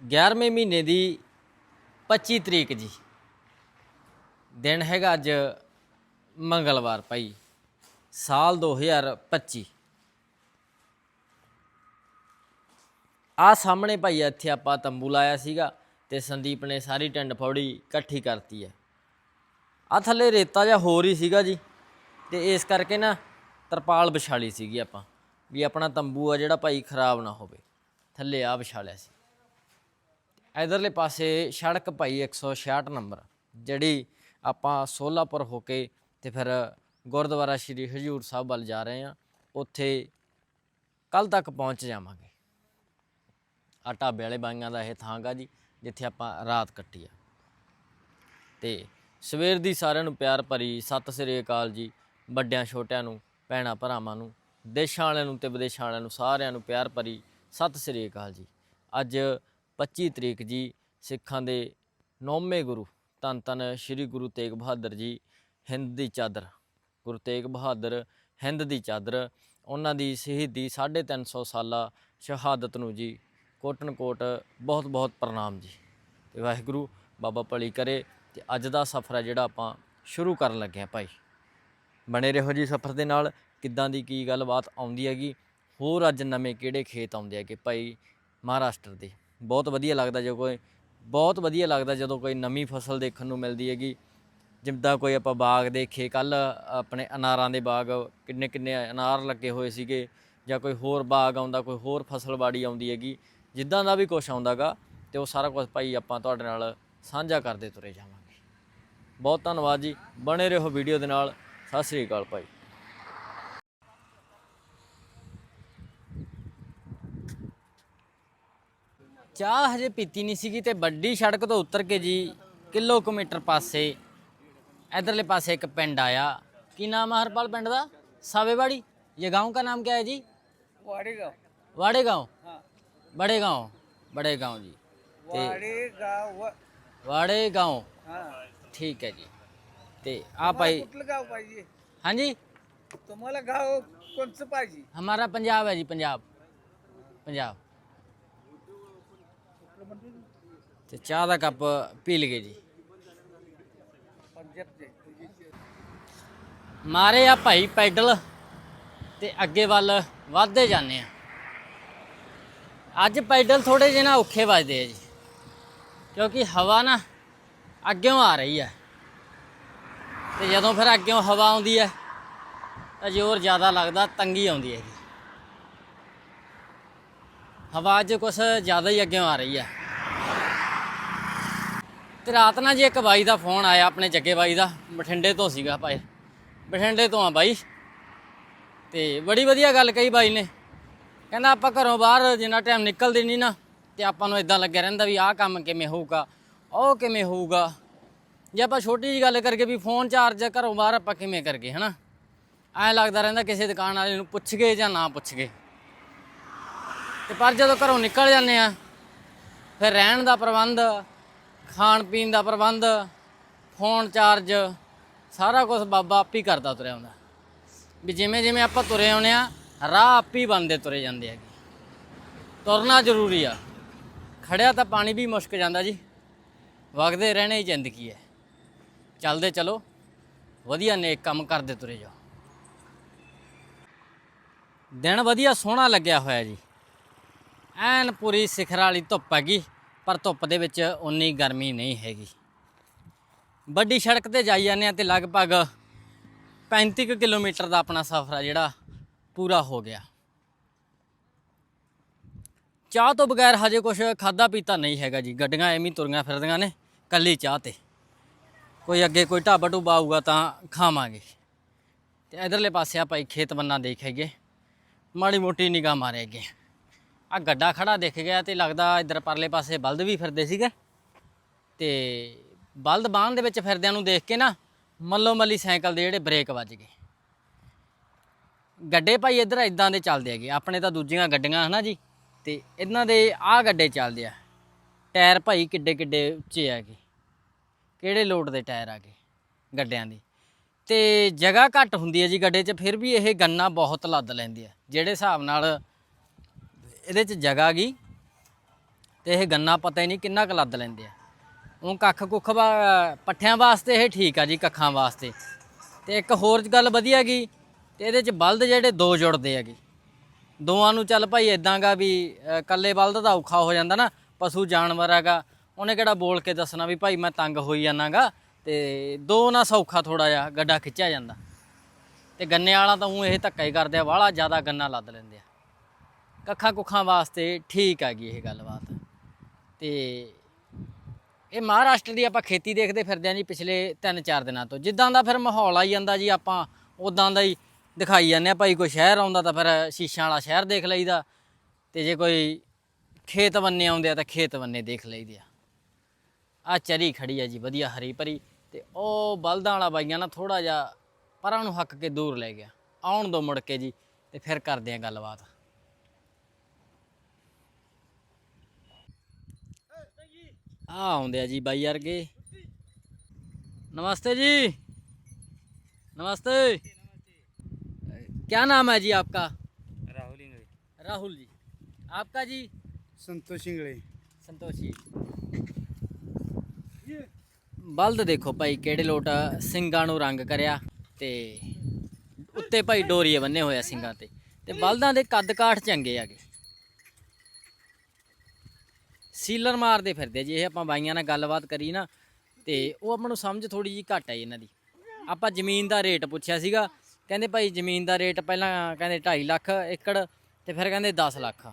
11ਵੇਂ ਮਹੀਨੇ ਦੀ 25 ਤਰੀਕ ਜੀ। ਦਿਨ ਹੈਗਾ ਅੱਜ ਮੰਗਲਵਾਰ ਭਾਈ, ਸਾਲ 2025 ਆ ਸਾਹਮਣੇ ਭਾਈ ਇੱਥੇ ਆਪਾਂ ਤੰਬੂ ਲਾਇਆ ਸੀਗਾ ਤੇ ਸੰਦੀਪ ਨੇ ਸਾਰੀ ਟਿੰਡ ਫੌੜੀ ਇਕੱਠੀ ਕਰਤੀ ਹੈ ਆ ਥੱਲੇ ਰੇਤਾ ਜਿਹਾ ਹੋਰ ਹੀ ਸੀਗਾ ਜੀ ਤੇ ਇਸ ਕਰਕੇ ਨਾ ਤਰਪਾਲ ਵਿਛਾਲੀ ਸੀਗੀ ਆਪਾਂ, ਵੀ ਆਪਣਾ ਤੰਬੂ ਆ ਜਿਹੜਾ ਭਾਈ ਖਰਾਬ ਨਾ ਹੋਵੇ। ਥੱਲੇ ਆ ਵਿਛਾਲਿਆ ਸੀ। ਇਧਰਲੇ ਪਾਸੇ ਸੜਕ ਭਾਈ 166 ਨੰਬਰ, ਜਿਹੜੀ ਆਪਾਂ ਸੋਲਾਪੁਰ ਹੋ ਕੇ ਤੇ ਫਿਰ ਗੁਰਦੁਆਰਾ ਸ਼੍ਰੀ ਹਜੂਰ ਸਾਹਿਬ ਵੱਲ ਜਾ ਰਹੇ ਹਾਂ। ਉੱਥੇ ਕੱਲ ਤੱਕ ਪਹੁੰਚ ਜਾਵਾਂਗੇ। ਆ ਢਾਬੇ ਵਾਲੇ ਬਾਈਆਂ ਦਾ ਇਹ ਥਾਂਗਾ ਜੀ, ਜਿੱਥੇ ਆਪਾਂ ਰਾਤ ਕੱਟੀ ਆ। ਤੇ ਸਵੇਰ ਦੀ ਸਾਰਿਆਂ ਨੂੰ ਪਿਆਰ ਭਰੀ ਸਤਿ ਸ੍ਰੀ ਅਕਾਲ ਜੀ, ਵੱਡਿਆਂ ਛੋਟਿਆਂ ਨੂੰ, ਭੈਣਾਂ ਭਰਾਵਾਂ ਨੂੰ, ਦੇਸ਼ਾਂ ਵਾਲਿਆਂ ਨੂੰ ਤੇ ਵਿਦੇਸ਼ਾਂ ਵਾਲਿਆਂ ਨੂੰ ਸਾਰਿਆਂ ਨੂੰ ਪਿਆਰ ਭਰੀ ਸਤਿ ਸ੍ਰੀ ਅਕਾਲ ਜੀ। ਅੱਜ 25 ਤਰੀਕ ਜੀ ਸਿੱਖਾਂ ਦੇ ਨੌਵੇਂ ਗੁਰੂ, ਧੰਨ ਧੰਨ ਸ੍ਰੀ ਗੁਰੂ ਤੇਗ ਬਹਾਦਰ ਜੀ ਹਿੰਦ ਦੀ ਚਾਦਰ। ਗੁਰੂ ਤੇਗ ਬਹਾਦਰ ਹਿੰਦ ਦੀ ਚਾਦਰ, ਉਹਨਾਂ ਦੀ ਸ਼ਹੀਦੀ 350 ਸਾਲਾ ਸ਼ਹਾਦਤ ਨੂੰ ਜੀ ਕੋਟਨ ਕੋਟ ਬਹੁਤ ਬਹੁਤ ਪ੍ਰਣਾਮ ਜੀ। ਤੇ ਵਾਹਿਗੁਰੂ ਬਾਬਾ ਭਲੀ ਕਰੇ ਤੇ ਅੱਜ ਦਾ ਸਫ਼ਰ ਹੈ ਜਿਹੜਾ ਆਪਾਂ ਸ਼ੁਰੂ ਕਰਨ ਲੱਗੇ ਹਾਂ ਭਾਈ। ਬਣੇ ਰਹੋ ਜੀ ਸਫ਼ਰ ਦੇ ਨਾਲ, ਕਿੱਦਾਂ ਦੀ ਕੀ ਗੱਲਬਾਤ ਆਉਂਦੀ ਹੈਗੀ, ਹੋਰ ਅੱਜ ਨਵੇਂ ਕਿਹੜੇ ਖੇਤ ਆਉਂਦੇ ਹੈਗੇ ਭਾਈ ਮਹਾਰਾਸ਼ਟਰ ਦੇ? ਬਹੁਤ ਵਧੀਆ ਲੱਗਦਾ ਜੋ ਕੋਈ, ਬਹੁਤ ਵਧੀਆ ਲੱਗਦਾ ਜਦੋਂ ਕੋਈ ਨਵੀਂ ਫਸਲ ਦੇਖਣ ਨੂੰ ਮਿਲਦੀ ਹੈਗੀ। ਜਿੱਦਾਂ ਕੋਈ ਆਪਾਂ ਬਾਗ ਦੇਖੇ ਕੱਲ ਆਪਣੇ ਅਨਾਰਾਂ ਦੇ ਬਾਗ ਕਿੰਨੇ ਕਿੰਨੇ ਅਨਾਰ ਲੱਗੇ ਹੋਏ ਸੀਗੇ ਜਾਂ ਕੋਈ ਹੋਰ ਬਾਗ ਆਉਂਦਾ, ਕੋਈ ਹੋਰ ਫਸਲ ਬਾੜੀ ਆਉਂਦੀ ਹੈਗੀ, ਜਿੱਦਾਂ ਦਾ ਵੀ ਕੁਝ ਆਉਂਦਾਗਾ ਤੇ ਉਹ ਸਾਰਾ ਕੁਝ ਭਾਈ ਆਪਾਂ ਤੁਹਾਡੇ ਨਾਲ ਸਾਂਝਾ ਕਰਦੇ ਤੁਰੇ ਜਾਵਾਂਗੇ। ਬਹੁਤ ਧੰਨਵਾਦ ਜੀ, ਬਣੇ ਰਹੋ ਵੀਡੀਓ ਦੇ ਨਾਲ, ਸਤਿ ਸ੍ਰੀ ਅਕਾਲ ਭਾਈ। ਚਾਹ ਹਜੇ ਪੀਤੀ ਨਹੀਂ ਸੀਗੀ ਤੇ ਵੱਡੀ ਸੜਕ ਤੋਂ ਉਤਰ ਕੇ ਜੀ ਕਿਲੋਮੀਟਰ ਪਾਸੇ ਇਧਰਲੇ ਪਾਸੇ ਇੱਕ ਪਿੰਡ ਆਇਆ ਕੀ ਨਾਮ ਹੈ ਹਰਪਾਲ ਪਿੰਡ ਦਾ ਸਾਵੇਵਾੜੀ ਇਹ गांव का नाम क्या है जी वाडेगाव वाड़े गांव हाँ बड़े गांव बड़े गांव जी ਤੇ वाडेगाव व- वाड़े गांव हा ठीक है जी ते आ भाई कुठलं गाव पाहिजे हाँ जी तुम्हाला गाव कोणचं पाहिजे हमारा पंजाब है जी पंजाब पंजाब ਤੇ ਚਾਹ ਦਾ ਕੱਪ ਪੀ ਲਗੇ ਜੀ। ਮਾਰੇ ਆ ਭਾਈ ਪੈਡਲ ਤੇ ਅੱਗੇ ਵੱਲ ਵਧਦੇ ਜਾਂਦੇ ਆ। ਅੱਜ ਪੈਡਲ ਥੋੜੇ ਜਿਹੇ ਨਾ ਔਖੇ ਵੱਜਦੇ ਆ ਜੀ, ਕਿਉਂਕਿ ਹਵਾ ਨਾ ਅੱਗੇੋਂ ਆ ਰਹੀ ਹੈ ਤੇ ਜਦੋਂ ਫਿਰ ਅੱਗੇੋਂ ਹਵਾ ਆਉਂਦੀ ਹੈ ਤਾਂ ਜ਼ੋਰ ਜ਼ਿਆਦਾ ਲੱਗਦਾ, ਤੰਗੀ ਆਉਂਦੀ ਹੈ ਜੀ ਹਵਾ ਅੱਜ ਕੁਛ ਜ਼ਿਆਦਾ ਹੀ ਅੱਗੇੋਂ ਆ ਰਹੀ ਹੈ ਤੇ ਰਾਤ ਨਾਲ ਜੀ ਇੱਕ ਬਾਈ ਦਾ ਫੋਨ ਆਇਆ ਆਪਣੇ ਜੱਗੇ ਬਾਈ ਦਾ, ਬਠਿੰਡੇ ਤੋਂ ਸੀਗਾ ਭਾਈ। ਬਠਿੰਡੇ ਤੋਂ ਆ ਬਾਈ। ਤੇ ਬੜੀ ਵਧੀਆ ਗੱਲ ਕਹੀ ਬਾਈ ਨੇ। ਕਹਿੰਦਾ ਆਪਾਂ ਘਰੋਂ ਬਾਹਰ ਜਿੰਨਾ ਟਾਈਮ ਨਿਕਲਦੇ ਨਹੀਂ ਨਾ, ਤੇ ਆਪਾਂ ਨੂੰ ਇਦਾਂ ਲੱਗਿਆ ਰਹਿੰਦਾ ਵੀ ਆਹ ਕੰਮ ਕਿਵੇਂ ਹੋਊਗਾ, ਉਹ ਕਿਵੇਂ ਹੋਊਗਾ। ਜੇ ਆਪਾਂ ਛੋਟੀ ਜੀ ਗੱਲ ਕਰਕੇ ਵੀ ਫੋਨ ਚਾਰਜ ਘਰੋਂ ਬਾਹਰ ਆਪਾਂ ਕਿਵੇਂ ਕਰਗੇ ਹਨਾ? ਐਂ ਲੱਗਦਾ ਰਹਿੰਦਾ ਕਿਸੇ ਦੁਕਾਨ ਵਾਲੇ ਨੂੰ ਪੁੱਛ ਗਏ ਜਾਂ ਨਾ ਪੁੱਛ ਗਏ। ਤੇ ਪਰ ਜਦੋਂ ਘਰੋਂ ਨਿਕਲ ਜਾਂਦੇ ਆ, ਫਿਰ ਰਹਿਣ ਦਾ ਪ੍ਰਬੰਧ ਖਾਣ ਪੀਣ ਦਾ ਪ੍ਰਬੰਧ ਫੋਨ ਚਾਰਜ ਸਾਰਾ ਕੁਝ ਬਾਬਾ ਆਪ ਹੀ ਕਰਦਾ ਤੁਰਿਆ ਹੁੰਦਾ। ਵੀ ਜਿਵੇਂ ਜਿਵੇਂ ਆਪਾਂ ਤੁਰੇ ਆਉਂਦੇ ਆ ਰਾਹ ਆਪ ਹੀ ਬੰਦੇ ਤੁਰੇ ਜਾਂਦੇ ਹੈਗੇ। ਤੁਰਨਾ ਜ਼ਰੂਰੀ ਆ। ਖੜਿਆ ਤਾਂ ਪਾਣੀ ਵੀ ਮੁਸ਼ਕ ਜਾਂਦਾ ਜੀ। ਵਗਦੇ ਰਹਿਣੇ ਹੀ ਜ਼ਿੰਦਗੀ ਹੈ। ਚੱਲਦੇ ਚਲੋ। ਵਧੀਆ ਨੇਕ ਕੰਮ ਕਰਦੇ ਤੁਰੇ ਜਾਓ। ਦਿਨ ਵਧੀਆ ਸੋਹਣਾ ਲੱਗਿਆ ਹੋਇਆ ਜੀ। ਐਨ ਪੂਰੀ ਸਿਖਰ ਵਾਲੀ ਧੁੱਪ ਹੈਗੀ। ਪਰ ਧੁੱਪ ਦੇ ਵਿੱਚ ਉਨੀ ਗਰਮੀ ਨਹੀਂ ਹੈਗੀ। ਵੱਡੀ ਸੜਕ ਤੇ ਜਾਈ ਜਾਂਦੇ ਆ ਤੇ ਲਗਭਗ 35 ਕੁ ਕਿਲੋਮੀਟਰ ਦਾ ਆਪਣਾ ਸਫ਼ਰ ਆ ਜਿਹੜਾ ਪੂਰਾ ਹੋ ਗਿਆ। ਚਾਹ ਤੋਂ ਬਗੈਰ ਹਜੇ ਕੁਝ ਖਾਦਾ ਪੀਤਾ ਨਹੀਂ ਹੈਗਾ ਜੀ। ਗੱਡੀਆਂ ਐਵੇਂ ਤੁਰੀਆਂ ਫਿਰਦੀਆਂ ਨੇ ਕੱਲੀ ਚਾਹ ਤੇ। ਕੋਈ ਅੱਗੇ ਕੋਈ ਢਾਬਾ ਢੂਬਾ ਆਊਗਾ ਤਾਂ ਖਾਵਾਂਗੇ। ਤੇ ਇਧਰਲੇ ਪਾਸੇ ਆਪਾਂ ਇੱਕ ਖੇਤ ਬੰਨਾ ਦੇਖ ਹੈਗੇ ਮਾੜੀ ਮੋਟੀ ਨਿਗਾਹ ਮਾਰੇ ਅੱਗੇ ਆ ਗੱਡਾ ਖੜਾ ਦਿਖ ਗਿਆ ਤੇ ਲੱਗਦਾ ਇਧਰ ਪਰਲੇ ਪਾਸੇ ਬਲਦ ਵੀ ਫਿਰਦੇ ਸੀਗੇ। ਤੇ ਬਲਦ ਬਾਹਨ ਦੇ ਵਿੱਚ ਫਿਰਦਿਆਂ ਨੂੰ ਦੇਖ ਕੇ ਨਾ ਮੱਲੋ ਮੱਲੀ ਸਾਈਕਲ ਦੇ ਜਿਹੜੇ ਬ੍ਰੇਕ ਵੱਜ ਗਏ। ਗੱਡੇ ਭਾਈ ਇੱਧਰ ਇਦਾਂ ਦੇ ਚੱਲਦੇ ਹੈਗੇ। ਆਪਣੇ ਤਾਂ ਦੂਜੀਆਂ ਗੱਡੀਆਂ ਹਨਾ ਜੀ। ਤੇ ਇਹਨਾਂ ਦੇ ਆਹ ਗੱਡੇ ਚੱਲਦੇ ਆ। ਟਾਇਰ ਭਾਈ ਕਿੱਡੇ ਕਿੱਡੇ ਉੱਚੇ ਹੈਗੇ। ਕਿਹੜੇ ਲੋਡ ਦੇ ਟਾਇਰ ਆ ਗਏ ਗੱਡਿਆਂ ਦੀ। ਤੇ ਜਗ੍ਹਾ ਘੱਟ ਹੁੰਦੀ ਹੈ ਜੀ ਗੱਡੇ 'ਚ, ਫਿਰ ਵੀ ਇਹ ਗੰਨਾ ਬਹੁਤ ਲੱਦ ਲੈਂਦੀ ਆ। ਜਿਹੜੇ ਹਿਸਾਬ ਨਾਲ ਇਹਦੇ 'ਚ ਜਗ੍ਹਾ ਗਈ ਤੇ ਇਹ ਗੰਨਾ ਪਤਾ ਹੀ ਨਹੀਂ ਕਿੰਨਾ ਕੁ ਲੱਦ ਲੈਂਦੇ ਆ। ਉਹ ਕੱਖ ਕੁੱਖ ਵਾ- ਪੱਠਿਆਂ ਵਾਸਤੇ ਇਹ ਠੀਕ ਆ ਜੀ ਕੱਖਾਂ ਵਾਸਤੇ। ਤੇ ਇੱਕ ਹੋਰ ਗੱਲ ਵਧੀਆ ਗੀ ਤੇ ਇਹਦੇ ਚ ਬਲਦ ਜਿਹੜੇ ਦੋ ਜੁੜਦੇ ਹੈਗੇ ਦੋਵਾਂ ਨੂੰ ਚੱਲ ਭਾਈ ਇਦਾਂਗਾ ਵੀ ਅ, ਇਕੱਲੇ ਬਲਦ ਦਾ ਔਖਾ ਹੋ ਜਾਂਦਾ ਨਾ ਪਸ਼ੂ ਜਾਨਵਰ ਹੈਗਾ ਉਹਨੇ ਕਿਹੜਾ ਬੋਲ ਕੇ ਦੱਸਣਾ ਵੀ ਭਾਈ ਮੈਂ ਤੰਗ ਹੋਈ ਜਾਣਾਗਾ ਤੇ ਦੋ ਨਾ ਸੌਖਾ ਥੋੜਾ ਜਿਹਾ ਗੱਡਾ ਖਿੱਚਿਆ ਜਾਂਦਾ। ਤੇ ਗੰਨੇ ਵਾਲਾ ਤਾਂ ਉਹ ਇਹ ਧੱਕਾ ਹੀ ਕਰਦੇ ਆ ਵਾਲਾ ਜ਼ਿਆਦਾ ਗੰਨਾ ਲੱਦ ਲੈਂਦੇ ਆ। ਕੱਖਾਂ ਕੁੱਖਾਂ ਵਾਸਤੇ ਠੀਕ ਹੈਗੀ ਇਹ ਗੱਲਬਾਤ। ਤੇ ਇਹ ਮਹਾਰਾਸ਼ਟਰ ਦੀ ਆਪਾਂ ਖੇਤੀ ਦੇਖਦੇ ਫਿਰਦੇ ਆਂ ਜੀ ਪਿਛਲੇ 3-4 ਦਿਨਾਂ ਤੋਂ। ਜਿੱਦਾਂ ਦਾ ਫਿਰ ਮਾਹੌਲ ਆਈ ਜਾਂਦਾ ਜੀ ਆਪਾਂ ਉਦਾਂ ਦਾ ਹੀ ਦਿਖਾਈ ਜਾਂਦੇ ਆ। ਭਾਈ ਕੋਈ ਸ਼ਹਿਰ ਆਉਂਦਾ ਤਾਂ ਫਿਰ ਸ਼ੀਸ਼ਾਂ ਵਾਲਾ ਸ਼ਹਿਰ ਦੇਖ ਲਈਦਾ। ਤੇ ਜੇ ਕੋਈ ਖੇਤ ਬੰਨੇ ਆਉਂਦੇ ਆ ਤਾਂ ਖੇਤ ਬੰਨੇ ਦੇਖ ਲਈਦੇ ਆ। ਆ ਚਰੀ ਖੜੀ ਆ ਜੀ, ਵਧੀਆ ਹਰੀ ਭਰੀ। ਤੇ ਉਹ ਬਲਦਾਂ ਵਾਲਾ ਬਾਈਆਂ ਨਾ ਥੋੜਾ ਜਿਹਾ ਪਰਾਂ ਨੂੰ ਹੱਕ ਕੇ ਦੂਰ ਲੈ ਗਿਆ। ਆਉਣ ਦੋ ਮੁੜ ਕੇ ਜੀ, ਤੇ ਫਿਰ ਕਰਦੇ ਆ ਗੱਲਬਾਤ। ਆ ਆਉਂਦੇ ਆ ਜੀ ਬਾਈ ਵਰਗੇ नमस्ते जी नमस्ते क्या नाम है जी आपका राहुल इंगळे राहुल जी आपका जी संतोष इंगळे ਸੰਤੋਸ਼ ਜੀ ਬਲਦ ਦੇਖੋ ਭਾਈ ਕਿਹੜੇ ਲੋਟ ਸਿੰਘਾਂ ਨੂੰ ਰੰਗ ਕਰਿਆ ਤੇ ਉੱਤੇ ਭਾਈ ਡੋਰੀਏ ਬੰਨੇ ਹੋਇਆ ਸਿੰਘਾਂ ਤੇ ਤੇ ਬਲਦਾਂ ਦੇ ਕੱਦ ਕਾਠ ਚੰਗੇ ਆਗੇ ਸੀਲਰ ਮਾਰਦੇ ਫਿਰਦੇ ਜੇ, ਇਹ ਆਪਾਂ ਬਾਈਆਂ ਨਾਲ ਗੱਲਬਾਤ ਕਰੀ ਨਾ, ਤੇ ਉਹ ਆਪਾਂ ਨੂੰ ਸਮਝ ਥੋੜੀ ਜੀ ਘੱਟ ਆਈ ਇਹਨਾਂ ਦੀ। ਆਪਾਂ ਜ਼ਮੀਨ ਦਾ ਰੇਟ ਪੁੱਛਿਆ ਸੀਗਾ, ਕਹਿੰਦੇ ਭਾਈ ਜ਼ਮੀਨ ਦਾ ਰੇਟ ਪਹਿਲਾਂ ਕਹਿੰਦੇ 2.5 ਲੱਖ ਏਕੜ, ਤੇ ਫਿਰ ਕਹਿੰਦੇ 10 ਲੱਖ।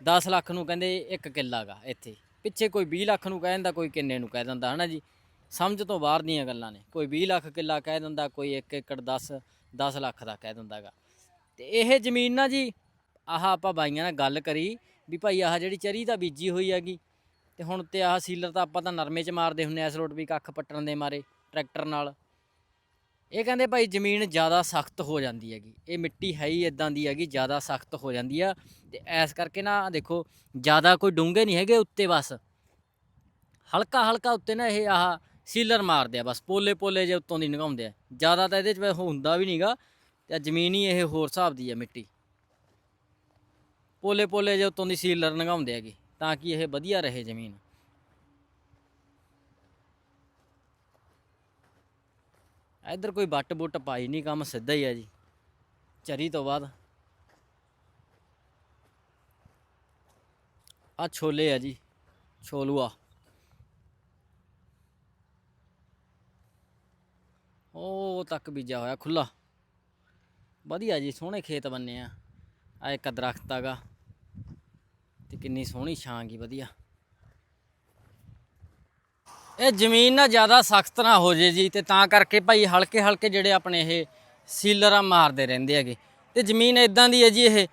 10 ਲੱਖ ਨੂੰ ਕਹਿੰਦੇ ਇੱਕ ਕਿੱਲਾ ਗਾ ਇੱਥੇ। ਪਿੱਛੇ ਕੋਈ 20 ਲੱਖ ਨੂੰ ਕਹਿ ਦਿੰਦਾ, ਕੋਈ ਕਿੰਨੇ ਨੂੰ ਕਹਿ ਦਿੰਦਾ, ਹਨਾ ਜੀ? ਸਮਝ ਤੋਂ ਬਾਹਰ ਦੀਆਂ ਗੱਲਾਂ ਨੇ। ਕੋਈ 20 ਲੱਖ ਕਿੱਲਾ ਕਹਿ ਦਿੰਦਾ, ਕੋਈ 1 ਏਕੜ 10 10 ਲੱਖ ਦਾ ਕਹਿ ਦਿੰਦਾਗਾ ਤੇ ਇਹ ਜ਼ਮੀਨ ਨਾ ਜੀ, ਆਹ ਆਪਾਂ ਬਾਈਆਂ ਨਾਲ ਗੱਲ ਕਰੀ ਵੀ ਭਾਈ ਆਹ ਜਿਹੜੀ ਚਰੀ ਤਾਂ ਬੀਜੀ ਹੋਈ ਹੈਗੀ ਤੇ ਹੁਣ ਤੇ ਆਹ ਸੀਲਰ ਤਾਂ ਆਪਾਂ ਤਾਂ ਨਰਮੇ 'ਚ ਮਾਰਦੇ ਹੁੰਨੇ ਆ, ਇਸ ਰੋਡ ਵੀ ਕੱਖ ਪੱਟਣ ਦੇ ਮਾਰੇ ਟਰੈਕਟਰ ਨਾਲ। ਇਹ ਕਹਿੰਦੇ ਭਾਈ ਜ਼ਮੀਨ ਜ਼ਿਆਦਾ ਸਖਤ ਹੋ ਜਾਂਦੀ ਹੈਗੀ। ਇਹ ਮਿੱਟੀ ਹੈ ਹੀ ਇਦਾਂ ਦੀ ਹੈਗੀ, ਜ਼ਿਆਦਾ ਸਖਤ ਹੋ ਜਾਂਦੀ ਆ। ਤੇ ਐਸ ਕਰਕੇ ਨਾ ਦੇਖੋ, ਜ਼ਿਆਦਾ ਕੋਈ ਡੂੰਘੇ ਨਹੀਂ ਹੈਗੇ ਉੱਤੇ ਬਸ। ਹਲਕਾ ਹਲਕਾ ਉੱਤੇ ਨਾ ਇਹ ਆਹ ਸੀਲਰ ਮਾਰਦੇ ਆ ਬਸ, ਪੋਲੇ ਪੋਲੇ ਜੇ ਉੱਤੋਂ ਦੀ ਨਿਗਾਉਂਦੇ ਆ। ਜ਼ਿਆਦਾ ਤਾਂ ਇਹਦੇ 'ਚ ਹੁੰਦਾ ਵੀ ਨਹੀਂਗਾ ਤੇ ਆਹ ਜ਼ਮੀਨ ਹੀ ਇਹ ਹੋਰ ਹਿਸਾਬ ਦੀ ਆ ਮਿੱਟੀ। ਪੋਲੇ ਪੋਲੇ ਜੇ ਉੱਤੋਂ ਦੀ ਸੀਲਰ ਨਿਗਾਉਂਦੇ ਹੈਗੇ, ਤਾਂ ਕਿ ਇਹ ਵਧੀਆ ਰਹੇ ਜ਼ਮੀਨ। ਇੱਧਰ ਕੋਈ ਵੱਟ ਬੁੱਟ ਪਾਈ ਨਹੀਂ, ਕੰਮ ਸਿੱਧਾ ਹੀ ਹੈ ਜੀ ਚਰੀ ਤੋਂ ਬਾਅਦ। ਆ ਛੋਲੇ ਆ ਜੀ, ਛੋਲੂਆ। ਉਹ ਤੱਕ ਬੀਜਾ ਹੋਇਆ ਖੁੱਲਾ ਵਧੀਆ ਜੀ, ਸੋਹਣੇ ਖੇਤ ਬੰਨੇ ਆ। ਆ ਇੱਕ ਦਰਖਤ ਆਗਾ ਤੇ ਕਿੰਨੀ ਸੋਹਣੀ ਛਾਂ ਗੀ ਵਧੀਆ। ਇਹ ਜ਼ਮੀਨ ਨਾ ਜ਼ਿਆਦਾ ਸਖਤ ਨਾ ਹੋ ਜੇ ਜੀ, ਤੇ ਤਾਂ ਕਰਕੇ ਭਾਈ ਹਲਕੇ ਹਲਕੇ ਜਿਹੜੇ ਆਪਣੇ ਇਹ ਸੀਲਰਾਂ ਮਾਰਦੇ ਰਹਿੰਦੇ ਹੈਗੇ। ਤੇ ਜ਼ਮੀਨ ਇਦਾਂ ਦੀ ਹੈ ਜੀ, ਇਹ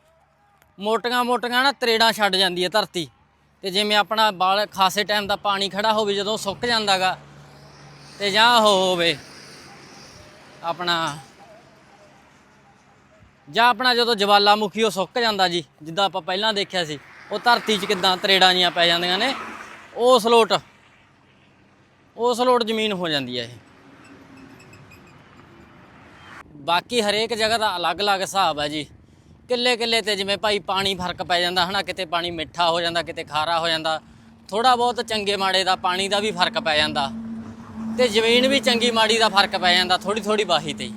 ਮੋਟੀਆਂ ਮੋਟੀਆਂ ਨਾ ਤਰੇੜਾਂ ਛੱਡ ਜਾਂਦੀ ਹੈ ਧਰਤੀ। ਤੇ ਜਿਵੇਂ ਆਪਣਾ ਬਾਲ ਖਾਸੇ ਟਾਈਮ ਦਾ ਪਾਣੀ ਖੜਾ ਹੋਵੇ, ਜਦੋਂ ਸੁੱਕ ਜਾਂਦਾਗਾ, ਤੇ ਜਾਂ ਉਹ ਹੋਵੇ ਆਪਣਾ, ਜਾਂ ਆਪਣਾ ਜਦੋਂ ਜਵਾਲਾਮੁਖੀ ਉਹ ਸੁੱਕ ਜਾਂਦਾ ਜੀ, ਜਿੱਦਾਂ ਆਪਾਂ ਪਹਿਲਾਂ ਦੇਖਿਆ ਸੀ। ਉਹ ਧਰਤੀ 'ਚ ਕਿਦਾਂ ਤਰੇੜਾਂ ਜੀਆਂ ਪੈ ਜਾਂਦੀਆਂ ਨੇ ਉਸ ਲੋਟ ਉਸ ਲੋਟ ਜ਼ਮੀਨ ਹੋ ਜਾਂਦੀ ਹੈ ਇਹ। ਬਾਕੀ ਹਰੇਕ ਜਗ੍ਹਾ ਦਾ ਅਲੱਗ-ਅਲੱਗ ਹਿਸਾਬ ਹੈ ਜੀ। ਕਿੱਲੇ ਕਿੱਲੇ ਤੇ ਜਿਵੇਂ ਭਾਈ ਪਾਣੀ ਫ਼ਰਕ ਪੈ ਜਾਂਦਾ, ਹਨਾ, ਕਿਤੇ ਪਾਣੀ ਮਿੱਠਾ ਹੋ ਜਾਂਦਾ, ਕਿਤੇ ਖਾਰਾ ਹੋ ਜਾਂਦਾ। ਥੋੜਾ ਬਹੁਤ ਚੰਗੇ ਮਾੜੇ ਦਾ ਪਾਣੀ ਦਾ ਵੀ ਫ਼ਰਕ ਪੈ ਜਾਂਦਾ। ਤੇ ਜ਼ਮੀਨ ਵੀ ਚੰਗੀ ਮਾੜੀ ਦਾ ਫ਼ਰਕ ਪੈ ਜਾਂਦਾ ਥੋੜੀ ਥੋੜੀ ਬਾਹੀ ਤੇ ਹੀ।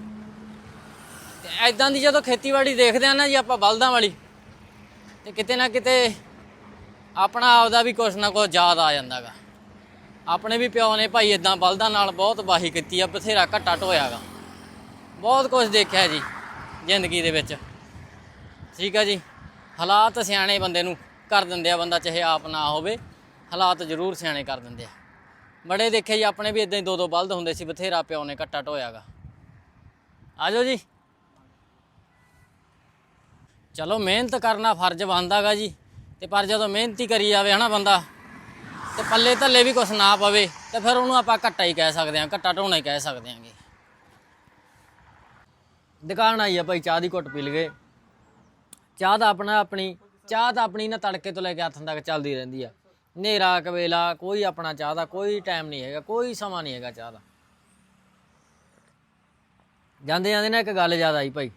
ਤੇ ਐਦਾਂ ਦੀ ਜਦੋਂ ਖੇਤੀਬਾੜੀ ਦੇਖਦੇ ਆ ਨਾ ਜੀ ਆਪਾਂ ਬਲਦਾਂ ਵਾਲੀ, ਤੇ ਕਿਤੇ ਨਾ ਕਿਤੇ ਆਪਣਾ ਆਪਦਾ ਵੀ ਕੁਛ ਨਾ ਕੁਛ ਯਾਦ ਆ ਜਾਂਦਾਗਾ। ਆਪਣੇ ਵੀ ਪਿਓ ਨੇ ਭਾਈ ਇਦਾਂ ਬਲਦਾਂ ਨਾਲ ਬਹੁਤ ਵਾਹੀ ਕੀਤੀ ਆ, ਬਥੇਰਾ ਘੱਟਾ ਢੋਇਆਗਾ। ਬਹੁਤ ਕੁਝ ਦੇਖਿਆ ਜੀ, ਜ਼ਿੰਦਗੀ ਦੇ ਵਿੱਚ। ਠੀਕ ਆ ਜੀ? ਹਾਲਾਤ ਸਿਆਣੇ ਬੰਦੇ ਨੂੰ ਕਰ ਦਿੰਦੇ ਆ ਬੰਦਾ, ਚਾਹੇ ਆਪ ਨਾ ਹੋਵੇ। ਹਾਲਾਤ ਜ਼ਰੂਰ ਸਿਆਣੇ ਕਰ ਦਿੰਦੇ ਆ। ਬੜੇ ਦੇਖੇ ਜੀ, ਆਪਣੇ ਵੀ ਇਦਾਂ ਹੀ ਦੋ ਦੋ ਬਲਦ ਹੁੰਦੇ ਸੀ, ਬਥੇਰਾ ਪਿਓ ਨੇ ਘੱਟਾ ਢੋਇਆਗਾ। ਆਜੋ ਜੀ। ਚਲੋ ਮਿਹਨਤ ਕਰਨਾ ਫਰਜ਼ ਬਣਦਾਗਾ ਜੀ। ਤੇ ਪਰ ਜਦੋਂ ਮਿਹਨਤੀ ਕਰੀ ਜਾਵੇ ਹਨਾ ਬੰਦਾ, ਤੇ ਪੱਲੇ ਥੱਲੇ ਵੀ ਕੁਛ ਨਾ ਪਵੇ, ਤੇ ਫਿਰ ਉਹਨੂੰ ਆਪਾਂ ਘੱਟਾ ਹੀ ਕਹਿ ਸਕਦੇ ਹਾਂ, ਘੱਟਾ ਢੋਣਾ ਹੀ ਕਹਿ ਸਕਦੇ ਹਾਂਗੇ। ਦੁਕਾਨ ਆਈ ਆ ਭਾਈ, ਚਾਹ ਦੀ ਘੁੱਟ ਪੀ ਲਗੇ ਚਾਹ ਦਾ ਆਪਣਾ ਆਪਣੀ, ਚਾਹ ਤਾਂ ਆਪਣੀ ਨਾ ਤੜਕੇ ਤੋਂ ਲੈ ਕੇ ਹੱਥਾਂ ਤੱਕ ਚੱਲਦੀ ਰਹਿੰਦੀ ਆ। ਹਨੇਰਾ, ਕਵੇਲਾ, ਕੋਈ ਆਪਣਾ ਚਾਹ ਦਾ ਕੋਈ ਟਾਈਮ ਨਹੀਂ ਹੈਗਾ, ਕੋਈ ਸਮਾਂ ਨਹੀਂ ਹੈਗਾ ਚਾਹ ਦਾ। ਜਾਂਦੇ ਜਾਂਦੇ ਨਾ ਇੱਕ ਗੱਲ ਯਾਦ ਆਈ ਭਾਈ।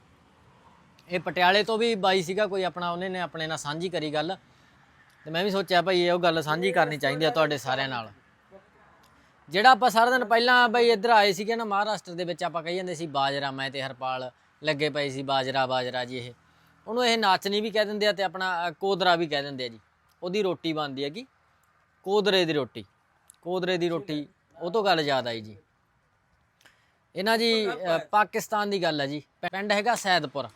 ਇਹ ਪਟਿਆਲੇ ਤੋਂ ਵੀ ਬਾਈ ਸੀਗਾ, ਕੋਈ ਆਪਣਾ, ਉਹਨੇ ਨੇ ਆਪਣੇ ਨਾਲ ਸਾਂਝੀ ਕਰੀ ਗੱਲ। ਤੇ ਮੈਂ ਵੀ ਸੋਚਿਆ ਭਾਈ ਇਹ ਉਹ ਗੱਲ ਸਾਂਝੀ ਕਰਨੀ ਚਾਹੀਦੀ ਆ ਤੁਹਾਡੇ ਸਾਰਿਆਂ ਨਾਲ। ਜਿਹੜਾ ਆਪਾਂ ਸਾਰਾ ਦਿਨ ਪਹਿਲਾਂ ਬਈ ਇੱਧਰ ਆਏ ਸੀਗੇ ਨਾ ਮਹਾਰਾਸ਼ਟਰ ਦੇ ਵਿੱਚ, ਆਪਾਂ ਕਹੀ ਜਾਂਦੇ ਸੀ ਬਾਜਰਾ, ਮੈਂ ਤੇ ਹਰਪਾਲ ਲੱਗੇ ਪਏ ਸੀ ਬਾਜਰਾ ਬਾਜਰਾ ਜੀ ਇਹ। ਉਹਨੂੰ ਇਹ ਨਾਚਨੀ ਵੀ ਕਹਿ ਦਿੰਦੇ ਆ ਤੇ ਆਪਣਾ ਕੋਦਰਾ ਵੀ ਕਹਿ ਦਿੰਦੇ ਆ ਜੀ। ਉਹਦੀ ਰੋਟੀ ਬਣਦੀ ਹੈਗੀ, ਕੋਦਰੇ ਦੀ ਰੋਟੀ। ਕੋਦਰੇ ਦੀ ਰੋਟੀ, ਉਹ ਤੋਂ ਗੱਲ ਯਾਦ ਆਈ ਜੀ। ਇਹਨਾਂ ਜੀ ਪਾਕਿਸਤਾਨ ਦੀ ਗੱਲ ਹੈ ਜੀ। ਪਿੰਡ ਹੈਗਾ ਸੈਦਪੁਰ।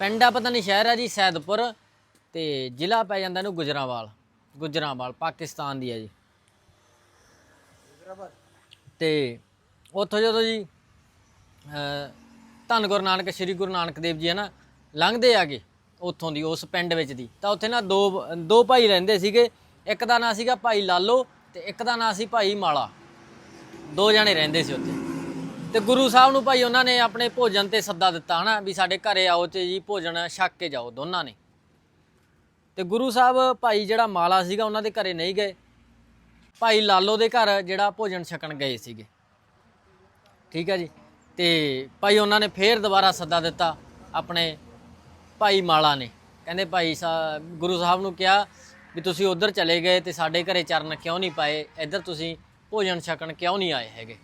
ਪਿੰਡ ਆ ਪਤਾ ਨਹੀਂ ਸ਼ਹਿਰ ਹੈ ਜੀ, ਸੈਦਪੁਰ। ਤੇ ਜ਼ਿਲ੍ਹਾ ਪੈ ਜਾਂਦਾ ਇਹਨੂੰ ਗੁਜਰਾਂਵਾਲ ਗੁਜਰਾਂਵਾਲ ਪਾਕਿਸਤਾਨ ਦੀ ਹੈ ਜੀ। ਤੇ ਉੱਥੋਂ ਜਦੋਂ ਜੀ ਧੰਨ ਗੁਰੂ ਨਾਨਕ ਸ੍ਰੀ ਗੁਰੂ ਨਾਨਕ ਦੇਵ ਜੀ ਹੈ ਨਾ ਲੰਘਦੇ ਆਗੇ ਉੱਥੋਂ ਦੀ ਉਸ ਪਿੰਡ ਵਿੱਚ ਦੀ। ਤਾਂ ਉੱਥੇ ਨਾ ਦੋ ਦੋ ਭਾਈ ਰਹਿੰਦੇ ਸੀਗੇ ਇੱਕ ਦਾ ਨਾਂ ਸੀਗਾ ਭਾਈ ਲਾਲੋ ਤੇ ਇੱਕ ਦਾ ਨਾਂ ਸੀ ਭਾਈ ਮਾਲਾ। ਦੋ ਜਣੇ ਰਹਿੰਦੇ ਸੀ ਉੱਥੇ। ਤੇ ਗੁਰੂ ਸਾਹਿਬ ਨੂੰ ਭਾਈ ਉਹਨਾਂ ਨੇ ਆਪਣੇ ਭੋਜਨ ਤੇ ਸੱਦਾ ਦਿੱਤਾ ਹਨਾ ਵੀ ਸਾਡੇ ਘਰੇ ਆਓ ਤੇ ਜੀ ਭੋਜਨ ਛਕ ਕੇ ਜਾਓ ਦੋਨਾਂ ਨੇ। ਤੇ ਗੁਰੂ ਸਾਹਿਬ ਭਾਈ ਜਿਹੜਾ ਮਾਲਾ ਸੀਗਾ, ਉਹਨਾਂ ਦੇ ਘਰੇ ਨਹੀਂ ਗਏ। ਭਾਈ ਲਾਲੋ ਦੇ ਘਰ ਜਿਹੜਾ ਭੋਜਨ ਛਕਣ ਗਏ ਸੀਗੇ। ਠੀਕ ਹੈ ਜੀ? ਤੇ ਭਾਈ ਉਹਨਾਂ ਨੇ ਫੇਰ ਦੁਬਾਰਾ ਸੱਦਾ ਦਿੱਤਾ ਆਪਣੇ ਭਾਈ ਮਾਲਾ ਨੇ। ਕਹਿੰਦੇ ਭਾਈ ਸਾ, ਗੁਰੂ ਸਾਹਿਬ ਨੂੰ ਕਿਹਾ ਵੀ ਤੁਸੀਂ ਉਧਰ ਚਲੇ ਗਏ ਤੇ ਸਾਡੇ ਘਰੇ ਚਰਨ ਕਿਉਂ ਨਹੀਂ ਪਾਏ? ਇੱਧਰ ਤੁਸੀਂ ਭੋਜਨ ਛਕਣ ਕਿਉਂ ਨਹੀਂ ਆਏ ਹੈਗੇ?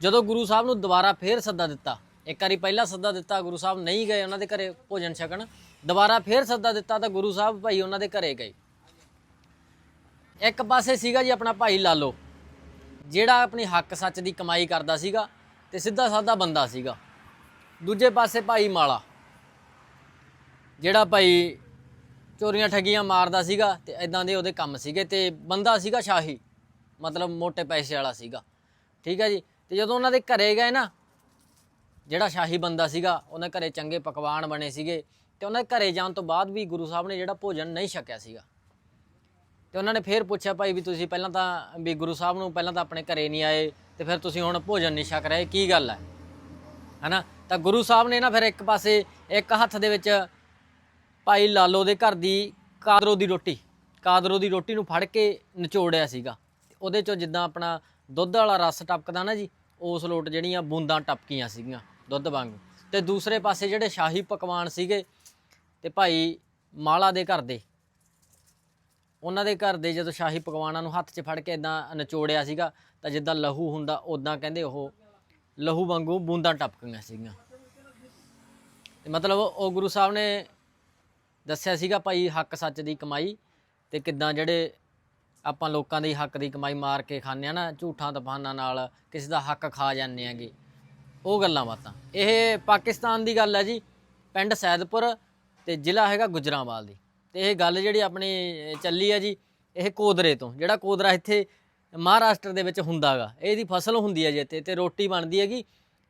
ਜਦੋਂ ਗੁਰੂ ਸਾਹਿਬ ਨੂੰ ਦੁਬਾਰਾ ਫੇਰ ਸੱਦਾ ਦਿੱਤਾ ਇੱਕ ਵਾਰੀ ਪਹਿਲਾਂ ਸੱਦਾ ਦਿੱਤਾ, ਗੁਰੂ ਸਾਹਿਬ ਨਹੀਂ ਗਏ ਉਹਨਾਂ ਦੇ ਘਰੇ ਭੋਜਨ ਛਕਣ। ਦੁਬਾਰਾ ਫੇਰ ਸੱਦਾ ਦਿੱਤਾ ਤਾਂ ਗੁਰੂ ਸਾਹਿਬ ਭਾਈ ਉਹਨਾਂ ਦੇ ਘਰੇ ਗਏ। ਇੱਕ ਪਾਸੇ ਸੀਗਾ ਜੀ ਆਪਣਾ ਭਾਈ ਲਾਲੋ, ਜਿਹੜਾ ਆਪਣੀ ਹੱਕ ਸੱਚ ਦੀ ਕਮਾਈ ਕਰਦਾ ਸੀਗਾ ਤੇ ਸਿੱਧਾ ਸਾਦਾ ਬੰਦਾ ਸੀਗਾ। ਦੂਜੇ ਪਾਸੇ ਭਾਈ ਮਾਲਾ, ਜਿਹੜਾ ਭਾਈ ਚੋਰੀਆਂ ਠੱਗੀਆਂ ਮਾਰਦਾ ਸੀਗਾ ਤੇ ਇਦਾਂ ਦੇ ਉਹਦੇ ਕੰਮ ਸੀਗੇ ਤੇ ਬੰਦਾ ਸੀਗਾ ਸ਼ਾਹੀ, ਮਤਲਬ ਮੋٹے ਪੈਸੇ ਵਾਲਾ ਸੀਗਾ। ਠੀਕ ਹੈ ਜੀ? ਤੇ ਜਦੋਂ ਉਹਨਾਂ ਦੇ ਘਰੇ ਗਏ ਨਾ ਜਿਹੜਾ ਸ਼ਾਹੀ ਬੰਦਾ ਸੀਗਾ, ਉਹਨਾਂ ਘਰੇ ਚੰਗੇ ਪਕਵਾਨ ਬਣੇ ਸੀਗੇ ਤੇ ਉਹਨਾਂ ਦੇ ਘਰੇ ਜਾਣ ਤੋਂ ਬਾਅਦ ਵੀ ਗੁਰੂ ਸਾਹਿਬ ਨੇ ਜਿਹੜਾ ਭੋਜਨ ਨਹੀਂ ਛਕਿਆ ਸੀਗਾ। ਤੇ ਉਹਨਾਂ ਨੇ ਫੇਰ ਪੁੱਛਿਆ, ਭਾਈ ਵੀ ਤੁਸੀਂ ਪਹਿਲਾਂ ਤਾਂ ਵੀ ਗੁਰੂ ਸਾਹਿਬ ਨੂੰ ਪਹਿਲਾਂ ਤਾਂ ਆਪਣੇ ਘਰੇ ਨਹੀਂ ਆਏ ਤੇ ਫਿਰ ਤੁਸੀਂ ਹੁਣ ਭੋਜਨ ਨਹੀਂ ਛਕ ਰਹੇ, ਕੀ ਗੱਲ ਹੈ? ਹਨਾ? ਤਾਂ ਗੁਰੂ ਸਾਹਿਬ ਨੇ ਨਾ ਫਿਰ ਇੱਕ ਪਾਸੇ ਇੱਕ ਹੱਥ ਦੇ ਵਿੱਚ ਭਾਈ ਲਾਲੋ ਦੇ ਘਰ ਦੀ ਕਾਦਰੋ ਦੀ ਰੋਟੀ, ਕਾਦਰੋ ਦੀ ਰੋਟੀ ਨੂੰ ਫੜ ਕੇ ਨਿਚੋੜਿਆ ਸੀਗਾ। ਉਹਦੇ ਚੋਂ ਜਿੱਦਾਂ ਆਪਣਾ ਦੁੱਧ ਵਾਲਾ ਰਸ ਟਪਕਦਾ ਨਾ ਜੀ, ਉਸ ਲੋਟ ਜਿਹੜੀਆਂ ਬੂੰਦਾਂ ਟਪਕੀਆਂ ਸੀਗੀਆਂ। ਦੁੱਧ ਵਾਂਗੂ। ਤੇ ਦੂਸਰੇ ਪਾਸੇ ਜਿਹੜੇ ਸ਼ਾਹੀ ਪਕਵਾਨ ਸੀਗੇ, ਤੇ ਭਾਈ ਮਾਲਾ ਦੇ ਘਰ ਦੇ। ਉਹਨਾਂ ਦੇ ਘਰ ਦੇ ਜਦੋਂ ਸ਼ਾਹੀ ਪਕਵਾਨਾਂ ਨੂੰ ਹੱਥ 'ਚ ਫੜ ਕੇ ਇਦਾਂ ਨਿਚੋੜਿਆ ਸੀਗਾ, ਤਾਂ ਜਿੱਦਾਂ ਲਹੂ ਹੁੰਦਾ ਉਦਾਂ ਕਹਿੰਦੇ ਉਹ ਲਹੂ ਵਾਂਗੂ ਬੂੰਦਾਂ ਟਪਕੀਆਂ ਸੀਗੀਆਂ। ਤੇ ਮਤਲਬ ਉਹ ਗੁਰੂ ਸਾਹਿਬ ਨੇ ਦੱਸਿਆ ਸੀਗਾ ਭਾਈ ਹੱਕ ਸੱਚ ਦੀ ਕਮਾਈ ਤੇ ਕਿੱਦਾਂ ਜਿਹੜੇ ਆਪਾਂ ਲੋਕਾਂ ਦੇ ਹੱਕ ਦੀ ਕਮਾਈ ਮਾਰ ਕੇ ਖਾਂਦੇ ਆ ਨਾ, ਝੂਠਾਂ ਤਫਾਨਾਂ ਨਾਲ ਕਿਸੇ ਦਾ ਹੱਕ ਖਾ ਜਾਂਦੇ ਆਗੇ। ਉਹ ਗੱਲਾਂ ਬਾਤਾਂ। ਇਹ ਪਾਕਿਸਤਾਨ ਦੀ ਗੱਲ ਹੈ ਜੀ, ਪਿੰਡ ਸੈਦਪੁਰ ਤੇ ਜ਼ਿਲ੍ਹਾ ਹੈਗਾ ਗੁਜਰਾਂਵਾਲ ਦੀ। ਤੇ ਇਹ ਗੱਲ ਜਿਹੜੀ ਆਪਣੀ ਚੱਲੀ ਹੈ ਜੀ, ਇਹ ਕੋਦਰੇ ਤੋਂ, ਜਿਹੜਾ ਕੋਦਰਾ ਇੱਥੇ ਮਹਾਰਾਸ਼ਟਰ ਦੇ ਵਿੱਚ ਹੁੰਦਾਗਾ ਇਹਦੀ ਫਸਲ ਹੁੰਦੀ ਹੈ ਜੀ ਇੱਥੇ ਤੇ ਰੋਟੀ ਬਣਦੀ ਹੈਗੀ,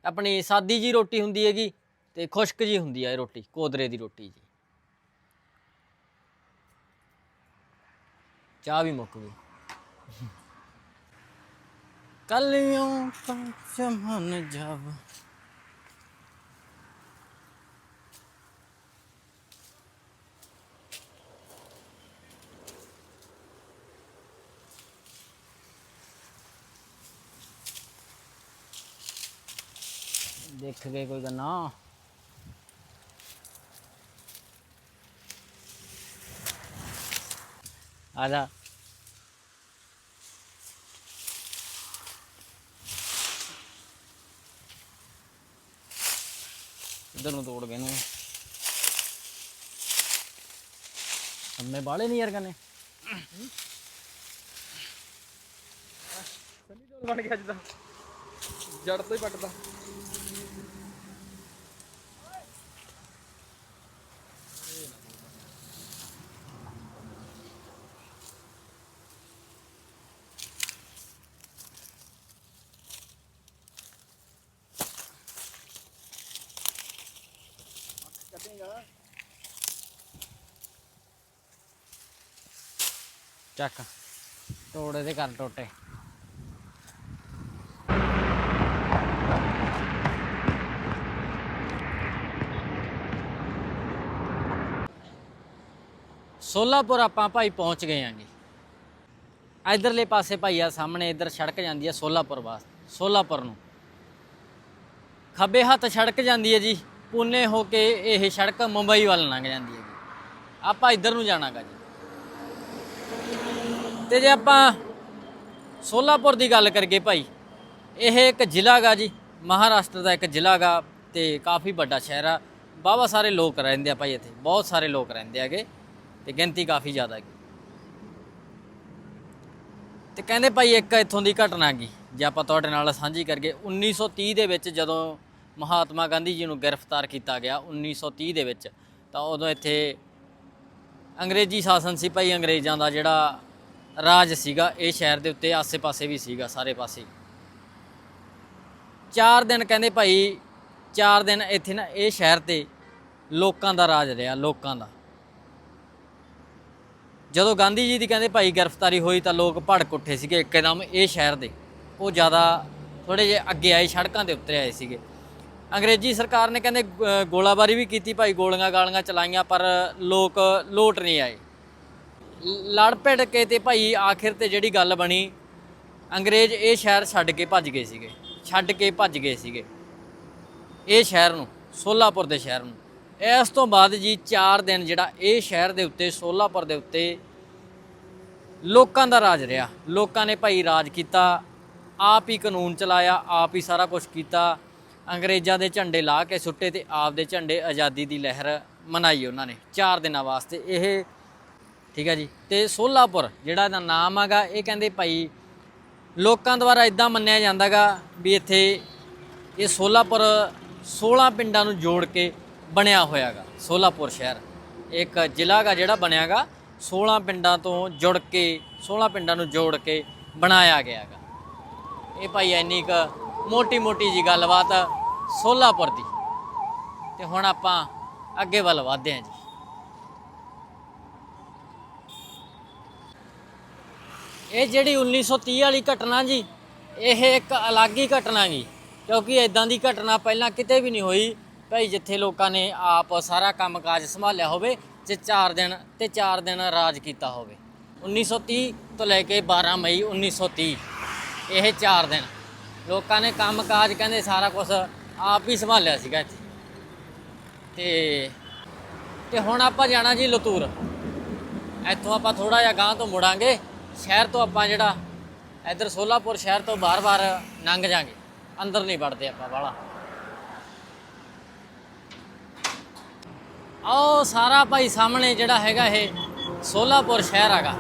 ਆਪਣੀ ਸਾਦੀ ਜੀ ਰੋਟੀ ਹੁੰਦੀ ਹੈਗੀ ਤੇ ਖੁਸ਼ਕ ਜੀ ਹੁੰਦੀ ਹੈ ਇਹ ਰੋਟੀ, ਕੋਦਰੇ ਦੀ ਰੋਟੀ ਜੀ। ਚਾਹ ਵੀ ਮੁੱਕ ਗਈ। কালিও পঞ্চমন যাব ਦੇਖ ਗਏ ਕੋਈ ਗੰਨਾ ਆ ਜਾ। ਇਧਰ ਨੂੰ ਤੋੜ ਗਏ ਨੂੰ ਅੰਨੇ ਬਾਲੇ ਨਹੀਂ ਯਾਰ ਕੰਨੇ ਸਨੀ ਢੋਲ ਬਣ ਗਿਆ ਜਦ ਜੜ ਤੋਂ ਹੀ ਪੱਟਦਾ। ਚੱਕ। ਤੋੜੇ ਦੇ ਕਰ ਟੋਟੇ। ਸੋਲਾਪੁਰ ਆਪਾਂ ਭਾਈ ਪਹੁੰਚ ਗਏ ਆਂਗੇ। ਇਧਰਲੇ ਪਾਸੇ ਭਾਈ ਆ ਸਾਹਮਣੇ ਇਧਰ ਸੜਕ ਜਾਂਦੀ ਆ ਸੋਲਾਪੁਰ ਵਾਸਤੇ, ਸੋਲਾਪੁਰ ਨੂੰ। ਖੱਬੇ ਹੱਥ ਸੜਕ ਜਾਂਦੀ ਹੈ ਜੀ। ਪੂਨੇ ਹੋ ਕੇ ਇਹ ਸੜਕ ਮੁੰਬਈ ਵੱਲ ਲੰਘ ਜਾਂਦੀ ਹੈਗੀ। ਆਪਾਂ ਇੱਧਰ ਨੂੰ ਜਾਣਾਗਾ ਜੀ। ਤੇ ਜੇ ਆਪਾਂ ਸੋਲਾਪੁਰ ਦੀ ਗੱਲ ਕਰੀਏ ਭਾਈ, ਇਹ ਇੱਕ ਜ਼ਿਲ੍ਹਾ ਗਾ ਜੀ, ਮਹਾਰਾਸ਼ਟਰ ਦਾ ਇੱਕ ਜ਼ਿਲ੍ਹਾ ਗਾ ਤੇ ਕਾਫੀ ਵੱਡਾ ਸ਼ਹਿਰ ਆ। ਬਾਵਾ ਸਾਰੇ ਲੋਕ ਰਹਿੰਦੇ ਆ ਭਾਈ ਇੱਥੇ, ਬਹੁਤ ਸਾਰੇ ਲੋਕ ਰਹਿੰਦੇ ਹੈਗੇ ਤੇ ਗਿਣਤੀ ਕਾਫੀ ਜ਼ਿਆਦਾ ਹੈਗੀ। ਤੇ ਕਹਿੰਦੇ ਭਾਈ ਇੱਕ ਇੱਥੋਂ ਦੀ ਘਟਨਾ ਹੈਗੀ, ਜੇ ਆਪਾਂ ਤੁਹਾਡੇ ਨਾਲ ਸਾਂਝੀ ਕਰੀਏ 1930 ਦੇ ਵਿੱਚ ਜਦੋਂ ਮਹਾਤਮਾ ਗਾਂਧੀ ਜੀ ਨੂੰ ਗ੍ਰਿਫਤਾਰ ਕੀਤਾ ਗਿਆ 1930 ਦੇ ਵਿੱਚ। ਤਾਂ ਉਦੋਂ ਇੱਥੇ ਅੰਗਰੇਜ਼ੀ ਸ਼ਾਸਨ ਸੀ ਭਾਈ, ਅੰਗਰੇਜ਼ਾਂ ਦਾ ਜਿਹੜਾ ਰਾਜ ਸੀਗਾ, ਇਹ ਸ਼ਹਿਰ ਦੇ ਉੱਤੇ ਆਸੇ-ਪਾਸੇ ਵੀ ਸੀਗਾ, ਸਾਰੇ ਪਾਸੇ। ਚਾਰ ਦਿਨ ਕਹਿੰਦੇ ਭਾਈ, ਚਾਰ ਦਿਨ ਇੱਥੇ ਨਾ ਇਹ ਸ਼ਹਿਰ ਤੇ ਲੋਕਾਂ ਦਾ ਰਾਜ ਰਿਹਾ, ਲੋਕਾਂ ਦਾ। ਜਦੋਂ ਗਾਂਧੀ ਜੀ ਦੀ ਕਹਿੰਦੇ ਭਾਈ ਗ੍ਰਿਫਤਾਰੀ ਹੋਈ ਤਾਂ ਲੋਕ ਭੜਕ ਉੱਠੇ ਸੀਗੇ ਇੱਕਦਮ ਇਹ ਸ਼ਹਿਰ ਦੇ। ਉਹ ਜ਼ਿਆਦਾ ਥੋੜੇ ਜਿਹੇ ਅੱਗੇ ਆਏ, ਸੜਕਾਂ 'ਤੇ ਉੱਤੇ ਆਏ ਸੀਗੇ। ਅੰਗਰੇਜ਼ੀ ਸਰਕਾਰ ਨੇ ਕਹਿੰਦੇ ਅ, ਗੋਲਾਬਾਰੀ ਵੀ ਕੀਤੀ ਭਾਈ ਗੋਲੀਆਂ ਗਾਲੀਆਂ ਚਲਾਈਆਂ ਪਰ ਲੋਕ ਲੋਟ ਨਹੀਂ ਆਏ। ਲੜ ਭਿੜ ਕੇ ਤੇ ਭਾਈ ਆਖਿਰ ਤੇ ਜਿਹੜੀ ਗੱਲ ਬਣੀ ਅੰਗਰੇਜ਼ ਇਹ ਸ਼ਹਿਰ ਛੱਡ ਕੇ ਭੱਜ ਗਏ ਸੀਗੇ ਛੱਡ ਕੇ ਭੱਜ ਗਏ ਸੀਗੇ। ਇਹ ਸ਼ਹਿਰ ਨੂੰ ਸੋਲਾਪੁਰ ਦੇ ਸ਼ਹਿਰ ਨੂੰ। ਇਸ ਤੋਂ ਬਾਅਦ ਜੀ 4 ਦਿਨ ਜਿਹੜਾ ਇਹ ਸ਼ਹਿਰ ਦੇ ਉੱਤੇ ਸੋਲਾਪੁਰ ਦੇ ਉੱਤੇ ਲੋਕਾਂ ਦਾ ਰਾਜ ਰਿਹਾ। ਲੋਕਾਂ ਨੇ ਭਾਈ ਰਾਜ ਕੀਤਾ ਆਪ ਹੀ ਕਾਨੂੰਨ ਚਲਾਇਆ ਆਪ ਹੀ ਸਾਰਾ ਕੁਝ ਕੀਤਾ। ਅੰਗਰੇਜ਼ਾਂ ਦੇ ਝੰਡੇ ਲਾ ਕੇ ਸੁੱਟੇ ਤੇ ਆਪ ਦੇ ਝੰਡੇ ਆਜ਼ਾਦੀ ਦੀ ਲਹਿਰ ਮਨਾਈ ਉਹਨਾਂ ਨੇ 4 ਦਿਨਾਂ ਵਾਸਤੇ। ਇਹ ਠੀਕ ਹੈ ਜੀ। ਤੇ ਸੋਲਾਪੁਰ, ਜਿਹੜਾ ਇਹਦਾ ਨਾਮ ਹੈਗਾ, ਇਹ ਕਹਿੰਦੇ ਭਾਈ ਲੋਕਾਂ ਦੁਆਰਾ ਇਦਾਂ ਮੰਨਿਆ ਜਾਂਦਾਗਾ ਵੀ ਇੱਥੇ ਇਹ ਸੋਲਾਪੁਰ 16 ਪਿੰਡਾਂ ਨੂੰ ਜੋੜ ਕੇ ਬਣਿਆ ਹੋਇਆਗਾ, ਸੋਲਾਪੁਰ ਸ਼ਹਿਰ। ਇੱਕ ਜ਼ਿਲ੍ਹਾ ਗਾ ਜਿਹੜਾ ਬਣਿਆਗਾ 16 ਪਿੰਡਾਂ ਤੋਂ ਜੁੜ ਕੇ 16 ਪਿੰਡਾਂ ਨੂੰ ਜੋੜ ਕੇ ਬਣਾਇਆ ਗਿਆਗਾ। ਇਹ ਭਾਈ ਐਨੀ ਕ ਮੋਟੀ ਮੋਟੀ ਜੀ ਗੱਲਬਾਤ ਸੋਲਾਪੁਰ ਦੀ। ਤੇ ਹੁਣ ਆਪਾਂ ਅੱਗੇ ਵੱਲ ਵਧਦੇ ਹਾਂ ਜੀ। ਇਹ ਜਿਹੜੀ 1930 ਵਾਲੀ ਘਟਨਾ ਜੀ, ਇਹ ਇੱਕ ਅਲੱਗ ਹੀ ਘਟਨਾ ਗਈ ਕਿਉਂਕਿ ਇਦਾਂ ਦੀ ਘਟਨਾ ਪਹਿਲਾਂ ਕਿਤੇ ਵੀ ਨਹੀਂ ਹੋਈ। ਭਾਈ ਜਿੱਥੇ ਲੋਕਾਂ ਨੇ ਆਪ ਸਾਰਾ ਕੰਮਕਾਜ ਸੰਭਾਲਿਆ ਹੋਵੇ ਤੇ 4 ਦਿਨ ਤੇ 4 ਦਿਨ ਰਾਜ ਕੀਤਾ ਹੋਵੇ। 1930 ਤੋਂ ਲੈ ਕੇ 12 ਮਈ 1930 ਇਹ 4 ਦਿਨ। ਲੋਕਾਂ ਨੇ ਕੰਮਕਾਜ ਕਹਿੰਦੇ ਸਾਰਾ ਕੁਝ ਆਪ ਹੀ ਸੰਭਾਲਿਆ ਸੀਗਾ ਇੱਥੇ। ਤੇ ਤੇ ਹੁਣ ਆਪਾਂ ਜਾਣਾ ਜੀ ਲਤੂਰ। ਇੱਥੋਂ ਆਪਾਂ ਥੋੜਾ ਜਿਹਾ ਗਾਂਹ ਤੋਂ ਮੁੜਾਂਗੇ। ਸ਼ਹਿਰ ਤੋਂ ਆਪਾਂ ਜਿਹੜਾ, ਇੱਧਰ ਸੋਲਾਪੁਰ ਸ਼ਹਿਰ ਤੋਂ ਬਾਰ-ਬਾਰ ਲੰਘ ਜਾਾਂਗੇ। ਅੰਦਰ ਨਹੀਂ ਵੜਦੇ ਆਪਾਂ ਬਾਹਲਾ ਆਓ ਸਾਰਾ ਭਾਈ ਸਾਹਮਣੇ ਜਿਹੜਾ ਹੈਗਾ ਇਹ ਸੋਲਾਪੁਰ ਸ਼ਹਿਰ ਹੈਗਾ।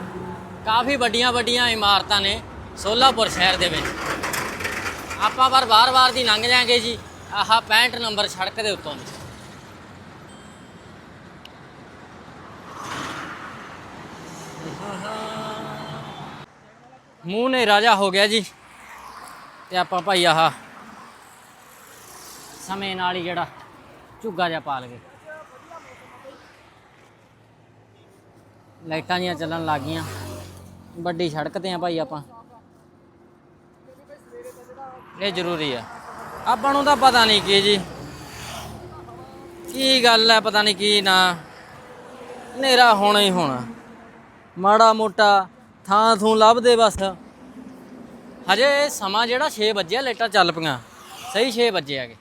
ਕਾਫੀ ਵੱਡੀਆਂ ਵੱਡੀਆਂ ਇਮਾਰਤਾਂ ਨੇ ਸੋਲਾਪੁਰ ਸ਼ਹਿਰ ਦੇ ਵਿੱਚ। ਆਪਾਂ ਪਰ ਵਾਰ ਵਾਰ ਦੀ ਲੰਘ ਜਾਾਂਗੇ ਜੀ। ਆਹ 65 ਨੰਬਰ ਸੜਕ ਦੇ ਉੱਤੋਂ ਦੀ। ਮੂੰਹ ਨੇ ਰਾਜਾ ਹੋ ਗਿਆ ਜੀ। ਤੇ ਆਪਾਂ ਭਾਈ ਆਹ ਸਮੇਂ ਨਾਲ ਹੀ ਜਿਹੜਾ ਝੁੱਗਾ ਜਿਹਾ ਪਾ ਲਗੇ ਲਾਈਟਾਂ ਜੀਆਂ ਚੱਲਣ ਲੱਗ ਗਈਆਂ। ਵੱਡੀ ਸੜਕ ਤੇ ਆ ਭਾਈ ਆਪਾਂ। ਇਹ ਜ਼ਰੂਰੀ ਆ। ਆਪਾਂ ਨੂੰ ਤਾਂ ਪਤਾ ਨਹੀਂ ਕੀ ਜੀ। ਕੀ ਗੱਲ ਹੈ ਪਤਾ ਨਹੀਂ ਕੀ ਨਾ। ਹਨੇਰਾ ਹੋਣਾ ਹੀ ਹੋਣਾ। ਮਾੜਾ ਮੋਟਾ ਥਾਂ ਥੂੰ ਲੱਭਦੇ ਬਸ। ਹਜੇ ਸਮਾਂ ਜਿਹੜਾ 6 ਵਜੇ ਲਾਈਟਾਂ ਚੱਲ ਪਈਆਂ। ਸਹੀ 6 ਵਜੇ ਆਗੇ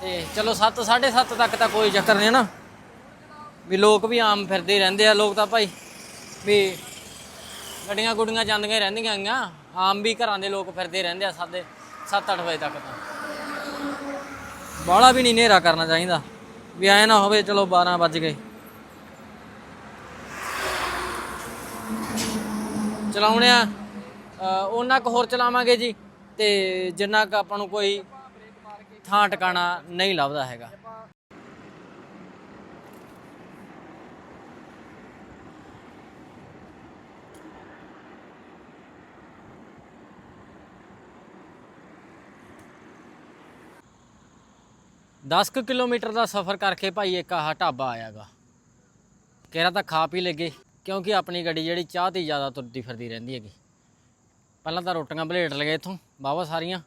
ਤੇ ਚਲੋ 7 7:30 ਤੱਕ ਤਾਂ ਕੋਈ ਚੱਕਰ ਨਹੀਂ ਨਾ। ਵੀ ਲੋਕ ਵੀ ਆਮ ਫਿਰਦੇ ਰਹਿੰਦੇ ਆ, ਲੋਕ ਤਾਂ ਭਾਈ ਵੀ ਗੱਡੀਆਂ ਗੁੱਡੀਆਂ ਜਾਂਦੀਆਂ ਰਹਿੰਦੀਆਂ ਹੈਗੀਆਂ ਆਮ ਵੀ ਘਰਾਂ ਦੇ ਲੋਕ ਫਿਰਦੇ ਰਹਿੰਦੇ ਆ, ਸਾਡੇ 7-8 ਵਜੇ ਤੱਕ ਤਾਂ। ਬਾਹਲਾ ਵੀ ਨਹੀਂ ਹਨੇਰਾ ਕਰਨਾ ਚਾਹੀਦਾ। ਵੀ ਐ ਨਾ ਹੋਵੇ ਚਲੋ 12 ਵੱਜ ਗਏ। ਚਲਾਉਣੇ ਆ। ਅ, ਉਹਨਾਂ ਕੁ ਹੋਰ ਚਲਾਵਾਂਗੇ ਜੀ ਤੇ ਜਿੰਨਾ ਕੁ ਆਪਾਂ ਨੂੰ ਕੋਈ ਥਾਂ ਟਿਕਾਣਾ ਨਹੀਂ ਲੱਭਦਾ ਹੈਗਾ। ਦਸ ਕੁ ਕਿਲੋਮੀਟਰ ਦਾ ਸਫ਼ਰ ਕਰਕੇ ਭਾਈ ਇੱਕ ਆਹ ਢਾਬਾ ਆਇਆਗਾ। ਕਿਹੜਾ ਤਾਂ ਖਾ ਪੀ ਲੱਗੇ ਕਿਉਂਕਿ ਆਪਣੀ ਗੱਡੀ ਜਿਹੜੀ ਚਾਹ ਤੇ ਜ਼ਿਆਦਾ ਤੁਰਦੀ ਫਿਰਦੀ ਰਹਿੰਦੀ ਹੈਗੀ। ਪਹਿਲਾਂ ਤਾਂ ਰੋਟੀਆਂ ਬਲੇਟ ਲਗੇ ਇੱਥੋਂ ਬਾਵਾ ਸਾਰੀਆਂ,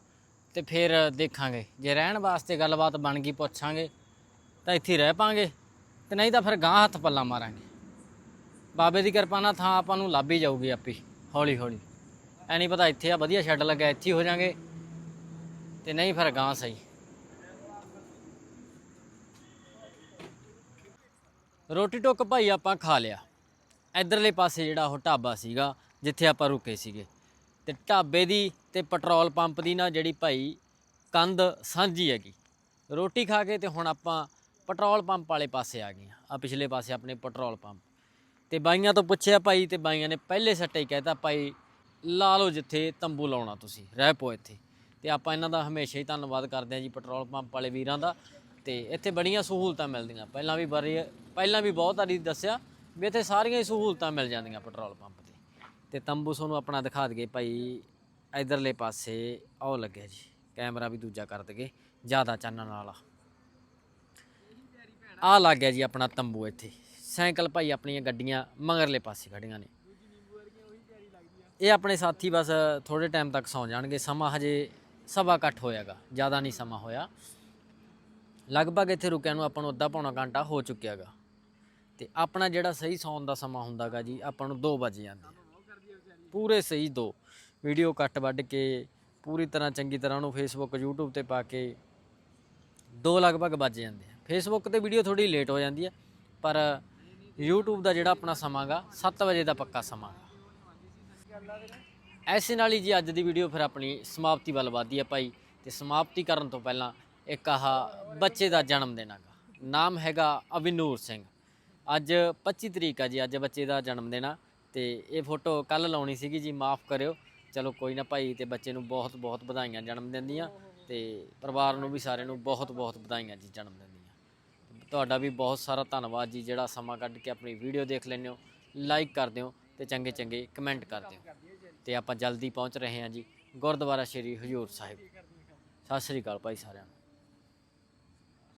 ਤੇ ਫਿਰ ਦੇਖਾਂਗੇ। ਜੇ ਰਹਿਣ ਵਾਸਤੇ ਗੱਲਬਾਤ ਬਣ ਗਈ, ਪੁੱਛਾਂਗੇ, ਤਾਂ ਇੱਥੇ ਰਹਿ ਪਾਂਗੇ, ਤੇ ਨਹੀਂ ਤਾਂ ਫਿਰ ਗਾਂ ਹੱਥ ਪੱਲਾ ਮਾਰਾਂਗੇ। ਬਾਬੇ ਦੀ ਕਿਰਪਾ ਨਾਲ ਥਾਂ ਆਪਾਂ ਨੂੰ ਲੱਭ ਹੀ ਜਾਊਗੀ ਆਪੀ ਹੌਲੀ ਹੌਲੀ ਐ ਨਹੀਂ ਪਤਾ ਇੱਥੇ ਆ, ਵਧੀਆ ਸ਼ੈੱਡ ਲੱਗਾ ਇੱਥੇ ਹੀ ਹੋ ਜਾਾਂਗੇ, ਤੇ ਨਹੀਂ ਫਿਰ ਗਾਂ ਸਹੀ। ਰੋਟੀ ਟੁੱਕ ਭਾਈ ਆਪਾਂ ਖਾ ਲਿਆ। ਇਧਰਲੇ ਪਾਸੇ ਜਿਹੜਾ ਉਹ ਢਾਬਾ ਸੀਗਾ, ਜਿੱਥੇ ਆਪਾਂ ਰੁਕੇ ਸੀਗੇ। ਤੇ ਢਾਬੇ ਦੀ ਤੇ ਪੈਟਰੋਲ ਪੰਪ ਦੀ ਨਾ ਜਿਹੜੀ ਭਾਈ ਕੰਧ ਸਾਂਝੀ ਹੈਗੀ। ਰੋਟੀ ਖਾ ਕੇ ਤੇ ਹੁਣ ਆਪਾਂ ਪੈਟਰੋਲ ਪੰਪ ਵਾਲੇ ਪਾਸੇ ਆ ਗਏ ਆ ਪਿਛਲੇ ਪਾਸੇ ਆਪਣੇ ਪੈਟਰੋਲ ਪੰਪ। ਤੇ ਬਾਈਆਂ ਤੋਂ ਪੁੱਛਿਆ ਭਾਈ ਤੇ ਬਾਈਆਂ ਨੇ ਪਹਿਲੇ ਸੱਟੇ ਹੀ ਕਹਿਤਾ, ਭਾਈ, ਲਾ ਲਓ ਜਿੱਥੇ ਤੰਬੂ ਲਾਉਣਾ ਤੁਸੀਂ, ਰਹਿ ਪੋ ਇੱਥੇ। ਤੇ ਆਪਾਂ ਇਹਨਾਂ ਦਾ ਹਮੇਸ਼ਾ ਹੀ ਧੰਨਵਾਦ ਕਰਦੇ ਹਾਂ ਜੀ ਪੈਟਰੋਲ ਪੰਪ ਵਾਲੇ ਵੀਰਾਂ ਦਾ। ਤੇ ਇੱਥੇ ਬੜੀਆਂ ਸਹੂਲਤਾਂ ਮਿਲਦੀਆਂ। ਪਹਿਲਾਂ ਵੀ ਬਾਰੇ ਪਹਿਲਾਂ ਵੀ ਬਹੁਤ ਵਾਰੀ ਦੱਸਿਆ ਵੀ ਇੱਥੇ ਸਾਰੀਆਂ ਹੀ ਸਹੂਲਤਾਂ ਮਿਲ ਜਾਂਦੀਆਂ ਪੈਟਰੋਲ ਪੰਪ ਤੇ। ਤੇ ਤੰਬੂ ਤੁਹਾਨੂੰ ਆਪਣਾ ਦਿਖਾ ਦਈਏ ਭਾਈ, ਇਧਰਲੇ ਪਾਸੇ ਉਹ ਲੱਗਿਆ ਜੀ, ਕੈਮਰਾ ਵੀ ਦੂਜਾ ਕਰ ਦਈਏ, ਜ਼ਿਆਦਾ ਚਾਨਣ ਵਾਲਾ। ਆ ਲੱਗ ਗਿਆ ਜੀ ਆਪਣਾ ਤੰਬੂ ਇੱਥੇ। ਸਾਈਕਲ ਭਾਈ ਆਪਣੀਆਂ ਗੱਡੀਆਂ ਮਗਰਲੇ ਪਾਸੇ ਖੜੀਆਂ ਨੇ। ਇਹ ਆਪਣੇ ਸਾਥੀ ਬਸ ਥੋੜੇ ਟਾਈਮ ਤੱਕ ਸੌਂ ਜਾਣਗੇ, ਸਮਾਂ ਹਜੇ ਸਵਾ ਇਕੱਠ ਹੋਇਆਗਾ, ਜ਼ਿਆਦਾ ਨਹੀਂ ਸਮਾਂ ਹੋਇਆ। ਲਗਭਗ ਇੱਥੇ ਰੁਕਿਆ ਨੂੰ ਆਪਾਂ ਨੂੰ ਅੱਧਾ ਪੌਣਾ ਘੰਟਾ ਹੋ ਚੁੱਕਿਆਗਾ ਤੇ ਆਪਣਾ ਜਿਹੜਾ ਸਹੀ ਸੌਣ ਦਾ ਸਮਾਂ ਹੁੰਦਾਗਾ ਜੀ, ਆਪਾਂ ਨੂੰ 2 ਵਜੇ ਜਾਂਦੇ ਪੂਰੇ ਸਹੀ 2 ਵੀਡੀਓ ਕੱਟ ਵੱਢ ਕੇ, ਪੂਰੀ ਤਰ੍ਹਾਂ ਚੰਗੀ ਤਰ੍ਹਾਂ ਉਹਨੂੰ ਫੇਸਬੁੱਕ YouTube ਤੇ ਪਾ ਕੇ 2 ਲਗਭਗ ਵੱਜ ਜਾਂਦੇ ਆ। ਫੇਸਬੁੱਕ ਤੇ ਵੀਡੀਓ ਥੋੜੀ ਲੇਟ ਹੋ ਜਾਂਦੀ ਹੈ ਪਰ YouTube ਦਾ ਜਿਹੜਾ ਆਪਣਾ ਸਮਾਂਗਾ 7 ਵਜੇ ਦਾ ਪੱਕਾ ਸਮਾਂ ਐਸੇ ਨਾਲ ਹੀ ਜੀ ਅੱਜ ਦੀ ਵੀਡੀਓ ਫਿਰ ਆਪਣੀ ਸਮਾਪਤੀ ਵੱਲ ਵਧਦੀ ਹੈ ਭਾਈ। ਤੇ ਸਮਾਪਤੀ ਕਰਨ ਤੋਂ ਪਹਿਲਾਂ ਇੱਕ ਆਹ ਬੱਚੇ ਦਾ ਜਨਮ ਦਿਨ ਹੈਗਾ। ਨਾਮ ਹੈਗਾ ਅਵਿਨੂਰ ਸਿੰਘ। ਅੱਜ 25 ਤਰੀਕ ਆ ਜੀ, ਅੱਜ ਬੱਚੇ ਦਾ ਜਨਮ ਦਿਨ ਆ ਤੇ ਇਹ ਫੋਟੋ ਕੱਲ ਲਾਉਣੀ ਸੀਗੀ ਜੀ, ਮਾਫ ਕਰਿਓ। ਚਲੋ ਕੋਈ ਨਾ ਭਾਈ ਤੇ ਬੱਚੇ ਨੂੰ ਬਹੁਤ ਬਹੁਤ ਵਧਾਈਆਂ ਜਨਮ ਦਿਨ ਦੀਆਂ ਤੇ ਪਰਿਵਾਰ ਨੂੰ ਵੀ ਸਾਰਿਆਂ ਨੂੰ ਬਹੁਤ ਬਹੁਤ ਵਧਾਈਆਂ ਜੀ ਜਨਮ ਦਿਨ ਦੀਆਂ ਤੁਹਾਡਾ ਵੀ ਬਹੁਤ ਸਾਰਾ ਧੰਨਵਾਦ ਜੀ, ਜਿਹੜਾ ਸਮਾਂ ਕੱਢ ਕੇ ਆਪਣੀ ਵੀਡੀਓ ਦੇਖ ਲੈਂਦੇ ਹੋ, ਲਾਈਕ ਕਰਦੇ ਹੋ ਤੇ ਚੰਗੇ ਚੰਗੇ ਕਮੈਂਟ ਕਰਦੇ ਹੋ ਤੇ ਆਪਾਂ ਜਲਦੀ ਪਹੁੰਚ ਰਹੇ ਹਾਂ ਜੀ ਗੁਰਦੁਆਰਾ ਸ਼੍ਰੀ ਹਜੂਰ ਸਾਹਿਬ। ਸਤਿ ਸ੍ਰੀ ਅਕਾਲ ਭਾਈ ਸਾਰਿਆਂ ਨੂੰ।